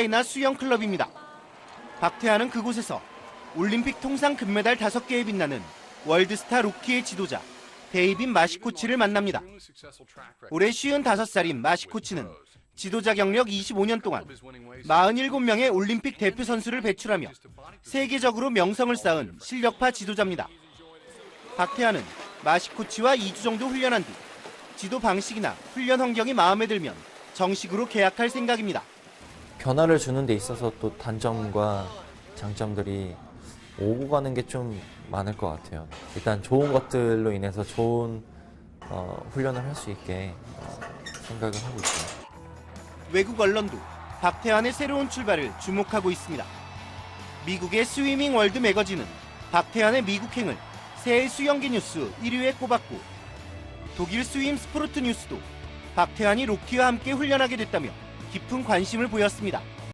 사이나 수영 클럽입니다. 박태환은 그곳에서 올림픽 통상 금메달 5개에 빛나는 월드스타 루키의 지도자 데이빈 마시코치를 만납니다. 올해 55살인 마시코치는 지도자 경력 25년 동안 47명의 올림픽 대표 선수를 배출하며 세계적으로 명성을 쌓은 실력파 지도자입니다. 박태환은 마시코치와 2주 정도 훈련한 뒤 지도 방식이나 훈련 환경이 마음에 들면 정식으로 계약할 생각입니다. 변화를 주는 데 있어서 또 단점과 장점들이 오고 가는 게 좀 많을 것 같아요. 일단 좋은 것들로 인해서 좋은 어, 훈련을 할 수 있게 어, 생각을 하고 있어요. 외국 언론도 박태환의 새로운 출발을 주목하고 있습니다. 미국의 스위밍 월드 매거진은 박태환의 미국행을 새해 수영기 뉴스 1위에 꼽았고 독일 스윙 스포르트 뉴스도 박태환이 로키와 함께 훈련하게 됐다며 깊은 관심을 보였습니다.